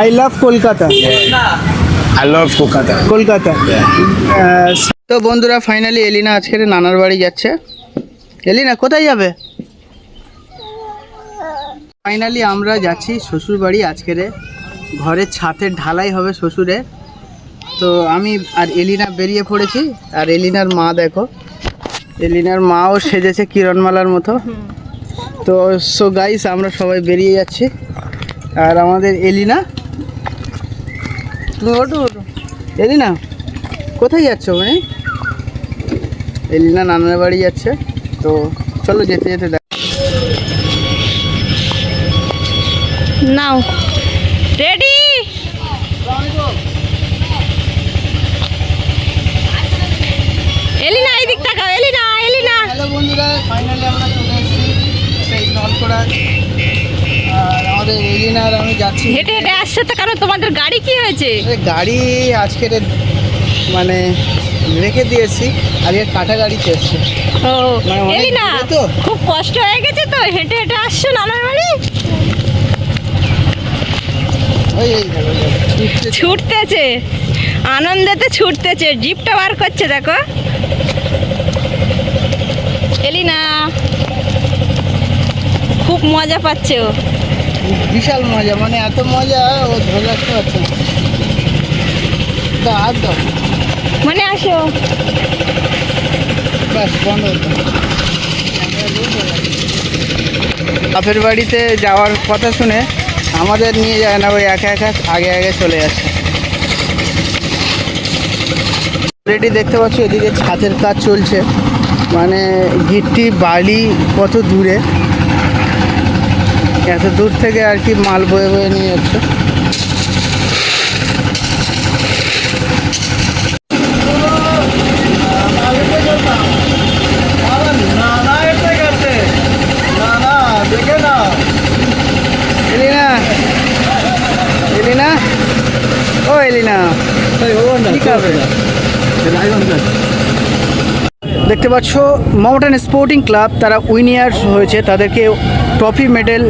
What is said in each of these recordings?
I love Kolkata I love Kolkata. Kolkata আহ, তো বন্ধুরা finally এলিনা আজকের নানার বাড়ি যাচ্ছে। এলিনা কোথায় যাবে? ফাইনালি আমরা যাচ্ছি শ্বশুর বাড়ি আজকের ঘরের ছাদের ঢালাই হবে শ্বশুরে তো আমি আর এলিনা বেরিয়ে পড়েছি। আর এলিনার মা দেখো। এলিনার মাও সেজেছে কিরণমালার মতো। তো সো গাইস আমরা সবাই বেরিয়ে যাচ্ছি। আর আমাদের এলিনা তুমি ওঠো এলিনা কোথায় যাচ্ছ মানে? এলিনা নানার বাড়ি যাচ্ছে তো চলো যেতে যেতে দেখ। নাও। রেডি? এলিনা এই দিক তাকাও এলিনা এলিনা। হ্যালো বন্ধুরা ফাইনালি আমরা চলে এসেছি। সেই নলকোড়া এলিনা আর আমি যাচ্ছি। হেঁটে হেঁটে আসছে তো কারণ তোমাদের গাড়ি কি হয়েছে? গাড়ি আজকের মানে রেখে দিয়েছি আজকে কাটা গাড়িতে এসছে। ও মানে এলিনা দূরে তো। খুব কষ্ট হয়ে গেছে তো হেঁটে হেঁটে আসছো নানার বাড়ি? এই। ছুটতেছে। আনন্দেতে ছুটতেছে জিপটা বার করছে দেখো। এলিনা খুব মজা পাচ্ছে ও। বিশাল মজা মানে এত মজা ও ধরে রাখতে পারছে না হাত দাও। মানে আসো। ব্যাস বন্ধ বাপের বাড়িতে যাওয়ার কথা শুনে আমাদের নিয়ে যায় না ওই একা একা আগে আগে চলে যাচ্ছে। অলরেডি দেখতে পাচ্ছি এদিকে ছাদের কাজ চলছে। মানে গিট্টি বালি কত দূরে। এত দূর থেকে আর কি মাল বয়ে বয়ে নিয়ে যাচ্ছে। এলিনা ও এলিনা। কি খাবে? দেখতে পাচ্ছ মাউন্টেন স্পোর্টিং ক্লাব তারা উইনিয়ার্স হয়েছে। তাদেরকে ট্রফি মেডেল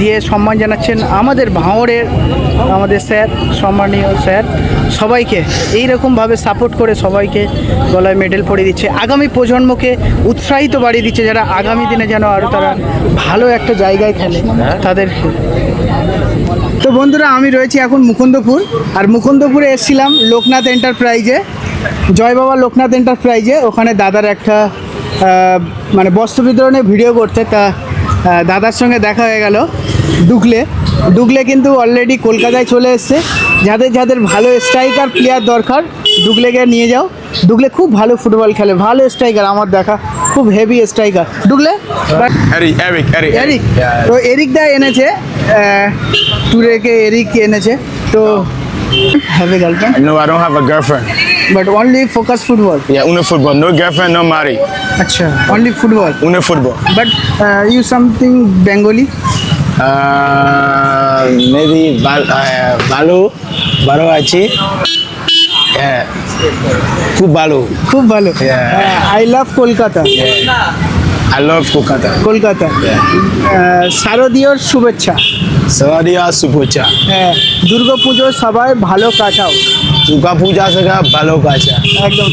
দিয়ে সম্মান জানাচ্ছেন আমাদের ভাঙড়ের, আমাদের স্যার, সম্মানীয় স্যার। সবাইকে এই রকমভাবে সাপোর্ট করে সবাইকে গলায় মেডেল পরিয়ে দিচ্ছে। আগামী প্রজন্মকে উৎসাহিত বাড়িয়ে দিচ্ছে যারা আগামী দিনে যেন আরও তারা ভালো একটা জায়গায় খেলে। তাদের তো বন্ধুরা, আমি রয়েছি এখন মুকুন্দপুর। আর মুকুন্দপুরে এসেছিলাম লোকনাথ এন্টারপ্রাইজে, জয় বাবা লোকনাথ এন্টারপ্রাইজে। ওখানে দাদার একটা মানে বস্ত্র বিতরণের ভিডিও করতে, তা দাদার সঙ্গে দেখা হয়ে গেল ডুকলে ডুকলে কিন্তু অলরেডি কলকাতায় চলে এসছে। যাদের যাদের ভালো স্ট্রাইকার প্লেয়ার দরকার ডুগলেকে নিয়ে যাও ডুগলে খুব ভালো ফুটবল খেলে ভালো স্ট্রাইকার আমার দেখা খুব হেভি স্ট্রাইকার ডুগলে. এরিক. তো এরিক দা এনেছে টুরেকে এরিক এনেছে তো have a girlfriend No, I don't have a girlfriend. But only focus football Yeah, uno football. No girlfriend, no marry. আচ্ছা only football Uno football. But you something Bengali Uh, maybe Bal- uh, Balu, Balu Achi. খুব ভালো। খুব ভালো। I love Kolkata. I love Kolkata. Kolkata. শারদীয়র শুভেচ্ছা। শারদীয় শুভেচ্ছা। হ্যাঁ দুর্গা পুজো সবাই ভালো কাটাও। দুর্গাপূজা পূজা থেকে ভালো কাটা একদম।